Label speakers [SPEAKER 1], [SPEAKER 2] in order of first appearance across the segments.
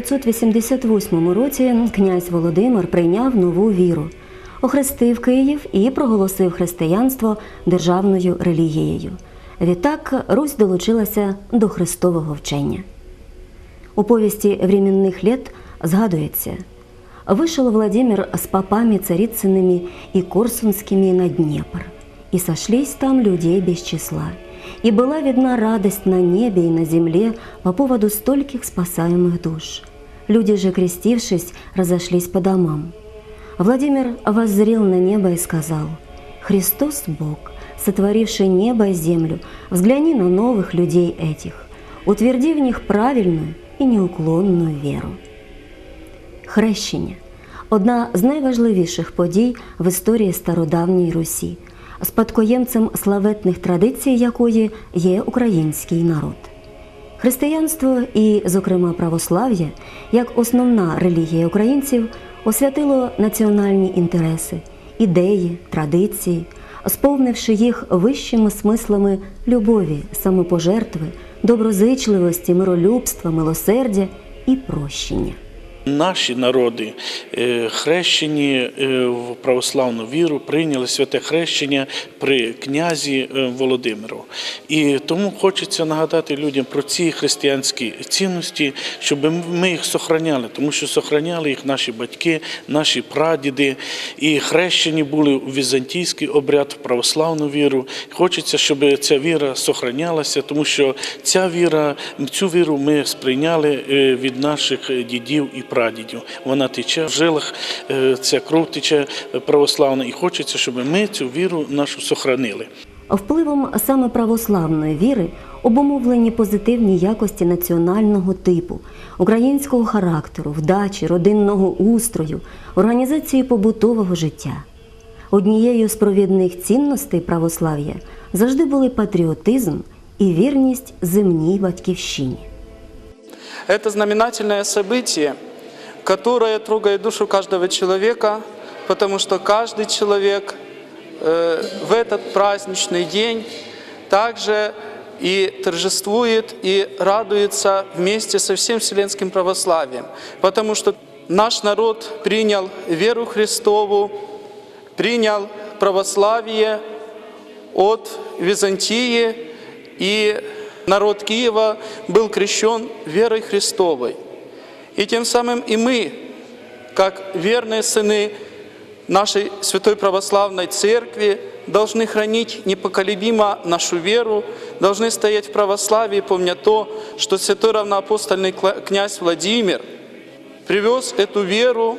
[SPEAKER 1] у 988 році князь Володимир прийняв нову віру, охрестив Київ і проголосив християнство державною релігією. Відтак Русь долучилася до Христового вчення. У повісті временных лет згадується «Вышел Владимир с попами царицынными и корсунскими на Днепр, и сошлись там людей без числа, и была видна радость на небе и на земле по поводу стольких спасаемых душ. Люди же, крестившись, разошлись по домам. Владимир воззрел на небо и сказал, «Христос Бог, сотворивший небо и землю, взгляни на новых людей этих, утверди в них правильную і неуклонну віру. Хрещення одна з найважливіших подій в історії стародавньої Русі, спадкоємцем славетних традицій якої є український народ. Християнство і, зокрема, православ'я, як основна релігія українців, освятило національні інтереси, ідеї, традиції, сповнивши їх вищими смислами любові, самопожертви, доброзичливості, миролюбства, милосердя і прощення.
[SPEAKER 2] Наші народи, е, хрещені е, в православну віру, прийняли святе хрещення при князі е, Володимиру. І тому хочеться нагадати людям про ці християнські цінності, щоб ми їх сохраняли, тому що сохраняли їх наші батьки, наші прадіди. І хрещені були у візантійський обряд, в православну віру. Хочеться, щоб ця віра сохранялася, тому що ця віра, цю віру ми сприйняли від наших дідів і прадідів. Вона тече в жилах, е, ця кров тече православна, і хочеться, щоб ми цю віру нашу сохранили.
[SPEAKER 1] Впливом саме православної віри обумовлені позитивні якості національного типу, українського характеру, вдачі, родинного устрою, організації побутового життя. Однією з провідних цінностей православ'я завжди були патріотизм і вірність земній батьківщині.
[SPEAKER 3] Это знаменательное событие, которое трогает душу каждого человека, потому что каждый человек э, в этот праздничный день также и торжествует, и радуется вместе со всем вселенским православием, потому что наш народ принял веру Христову, принял православие от Византии и народ Киева был крещен верой Христовой. И тем самым и мы, как верные сыны нашей Святой Православной Церкви, должны хранить непоколебимо нашу веру, должны стоять в православии, помня то, что святой равноапостольный князь Владимир привез эту веру,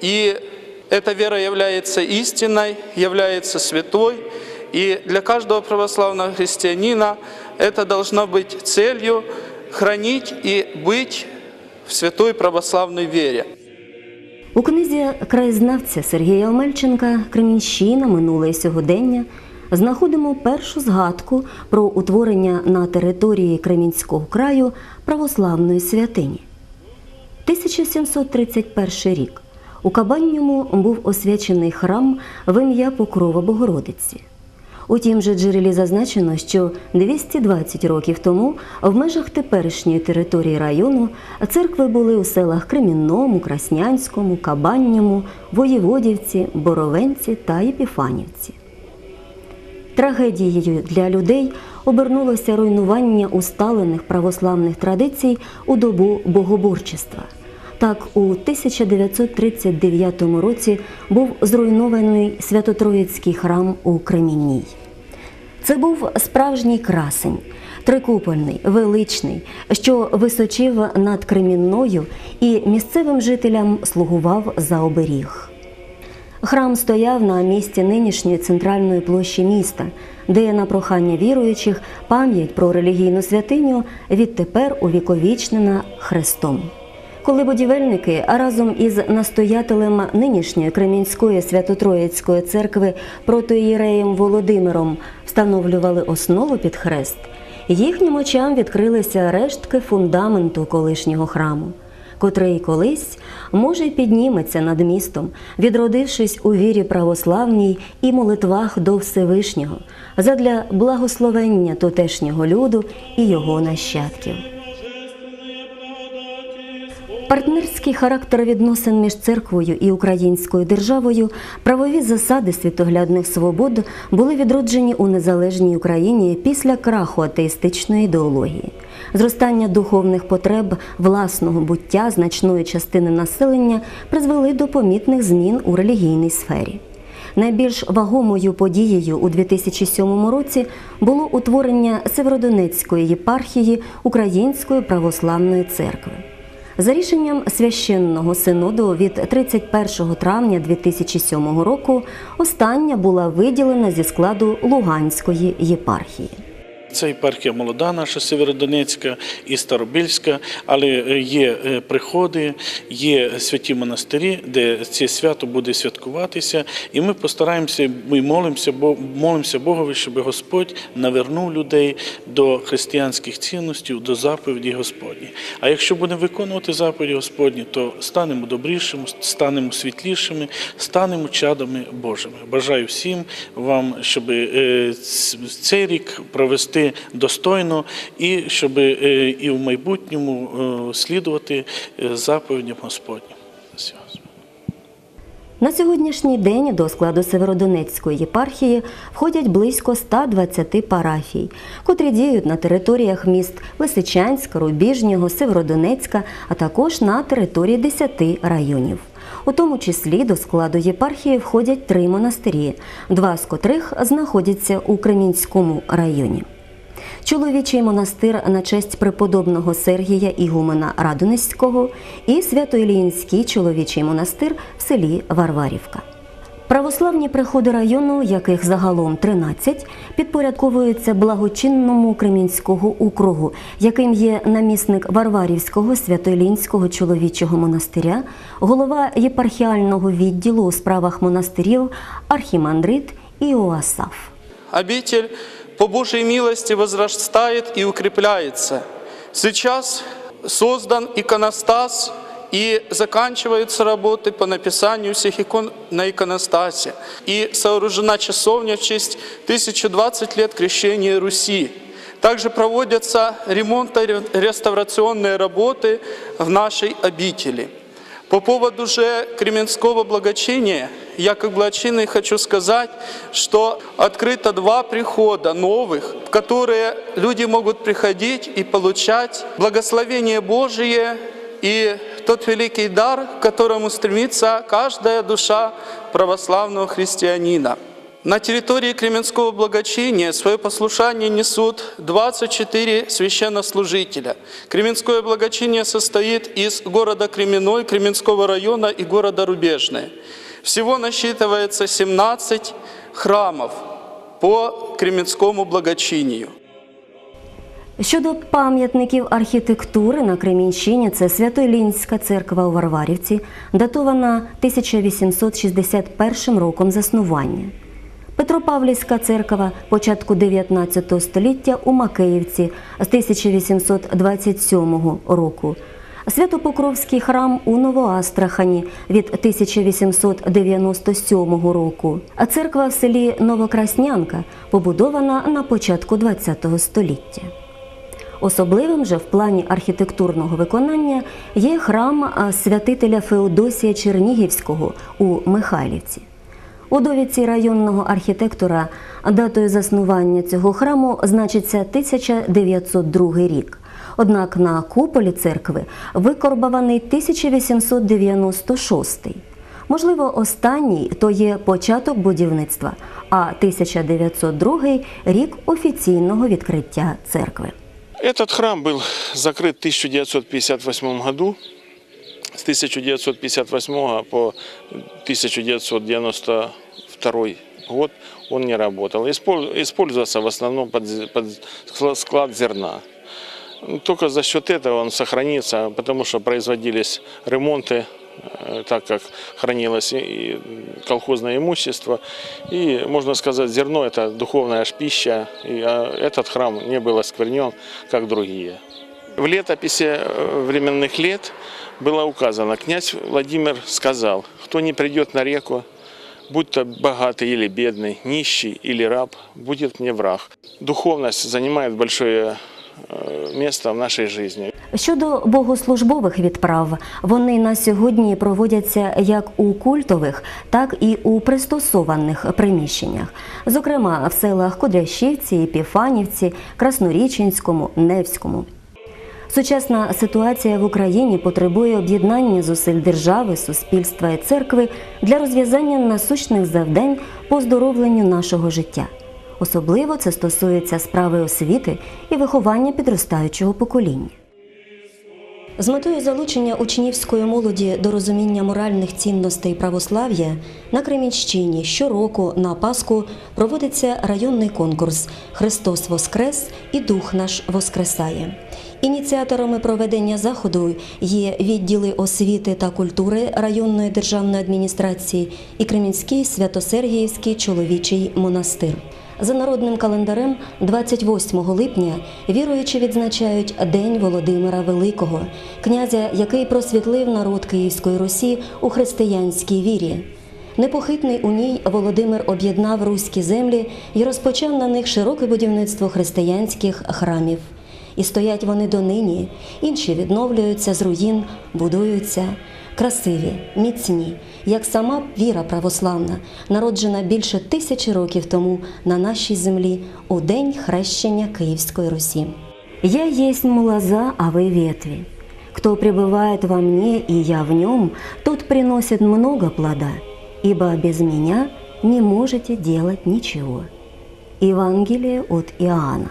[SPEAKER 3] и эта вера является истинной, является святой, и для каждого православного христианина это должно быть целью хранить и быть в святой православной вере.
[SPEAKER 1] У книзі краєзнавця Сергія Омельченка Кремінщина, минуле і сьогодення знаходимо першу згадку про утворення на території Кремінського краю православної святині. 1731 рік у Кабанньому був освячений храм в ім'я Покрова Богородиці. У тім же джерелі зазначено, що 220 років тому в межах теперішньої території району церкви були у селах Кремінному, Краснянському, Кабанньому, Воєводівці, Боровенці та Єпіфанівці. Трагедією для людей обернулося руйнування усталених православних традицій у добу богоборчества – так, у 1939 році був зруйнований Свято-Троїцький храм у Кремінній. Це був справжній красень, трикупольний, величний, що височив над Кремінною і місцевим жителям слугував за оберіг. Храм стояв на місці нинішньої центральної площі міста, де на прохання віруючих пам'ять про релігійну святиню відтепер увіковічнена хрестом. Коли будівельники разом із настоятелем нинішньої Кремінської Свято-Троїцької церкви протоїреєм Володимиром встановлювали основу під хрест, їхнім очам відкрилися рештки фундаменту колишнього храму, котрий колись може підніметься над містом, відродившись у вірі православній і молитвах до Всевишнього задля благословення тутешнього люду і його нащадків. Партнерський характер відносин між церквою і українською державою, правові засади світоглядних свобод були відроджені у незалежній Україні після краху атеїстичної ідеології. Зростання духовних потреб власного буття значної частини населення призвели до помітних змін у релігійній сфері. Найбільш вагомою подією у 2007 році було утворення Северодонецької єпархії Української православної церкви. За рішенням священного синоду від 31 травня 2007 року остання була виділена зі складу Луганської єпархії.
[SPEAKER 2] Це єпархія молода, наша Северодонецька і Старобільська, але е, є е, приходи, є святі монастирі, де це свято буде святкуватися, і ми постараємося, ми молимося, молимося Богові, щоб Господь навернув людей до християнських цінностей, до заповіді Господні. А якщо будемо виконувати заповіді Господні, то станемо добрішими, станемо світлішими, станемо чадами Божими. Бажаю всім вам, щоб е, цей рік провести достойно і щоб е, і в майбутньому е, слідувати е, заповідям Господнім.
[SPEAKER 1] На сьогоднішній день до складу Северодонецької єпархії входять близько 120 парафій, котрі діють на територіях міст Лисичанська, Рубіжнього, Северодонецька, а також на території 10 районів. У тому числі до складу єпархії входять три монастирі, два з котрих знаходяться у Кремінському районі. Чоловічий монастир на честь преподобного Сергія Ігумена Радонезького і Свято-Іліїнський чоловічий монастир в селі Варварівка. Православні приходи району, яких загалом 13, підпорядковуються благочинному Кремінського округу, яким є намісник Варварівського Свято-Іліїнського чоловічого монастиря, голова єпархіального відділу у справах монастирів архімандрит Іоасаф.
[SPEAKER 3] Обитель по Божьей милости возрастает и укрепляется. Сейчас создан иконостас и заканчиваются работы по написанию всех икон на иконостасе. И сооружена часовня в честь 1020 лет крещения Руси. Также проводятся ремонтно-реставрационные работы в нашей обители. По поводу же Кременского благочиния, я как благочинный хочу сказать, что открыто два прихода новых, в которые люди могут приходить и получать благословение Божие и тот великий дар, к которому стремится каждая душа православного христианина. На территории Кременского благочиния свое послушание несут 24 священнослужителя. Кременское благочиние состоит из города Кременной, Кременского района и города Рубежное. Всего насчитывается 17 храмов по Кременскому благочинию.
[SPEAKER 1] Щодо пам'ятників архітектури на Кремінщині, це Свято-Ілінська церква у Варварівці, датована 1861 роком заснування. Петропавлівська церква початку 19 століття у Макеївці з 1827 року. Святопокровський храм у Новоастрахані від 1897 року. А церква в селі Новокраснянка побудована на початку ХХ століття. Особливим же в плані архітектурного виконання є храм святителя Феодосія Чернігівського у Михайлівці. У довідці районного архітектора датою заснування цього храму значиться 1902 рік. Однак на куполі церкви викорбований 1896. Можливо, останній то є початок будівництва, а 1902 рік офіційного відкриття церкви.
[SPEAKER 4] Этот храм был закрыт в 1958 году. С 1958 по 1992 год он не работал. Испол- Использовался в основном под, под скла- склад зерна. Только за счет этого он сохранится, потому что производились ремонты, э, так как хранилось и- колхозное имущество. И, можно сказать, зерно – это духовная пища, и а, этот храм не был осквернен, как другие. В летописи э, временных лет было указано, князь Владимир сказал, кто не придет на реку, будь то богатый или бедный, нищий или раб, будет мне враг. Духовность занимает большое э, место в нашей жизни.
[SPEAKER 1] Щодо богослужбових відправ, вони на сьогодні проводяться як у культових, так і у пристосованих приміщеннях, зокрема в селах Кудрящівці, Епіфанівці, Красноріченському, Невському. Сучасна ситуація в Україні потребує об'єднання зусиль держави, суспільства і церкви для розв'язання насущних завдань по здоровленню нашого життя. Особливо це стосується справи освіти і виховання підростаючого покоління. З метою залучення учнівської молоді до розуміння моральних цінностей православ'я на Кремінщині щороку на Пасху проводиться районний конкурс Христос Воскрес і Дух наш Воскресає. Ініціаторами проведення заходу є відділи освіти та культури районної державної адміністрації і Кремінський Свято-Сергіївський чоловічий монастир. За народним календарем, 28 липня, віруючі відзначають День Володимира Великого, князя, який просвітлив народ Київської Русі у християнській вірі. Непохитний у ній Володимир об'єднав руські землі і розпочав на них широке будівництво християнських храмів. І стоять вони донині, інші відновлюються з руїн, будуються красиві, міцні, як сама віра православна, народжена більше тисячі років тому на нашій землі у день хрещення Київської Русі. Я есть лоза, а вы ветви. Кто пребывает во мне, и я в нем, тот приносит много плода, ибо без меня не можете делать ничего. Евангелие от Иоанна.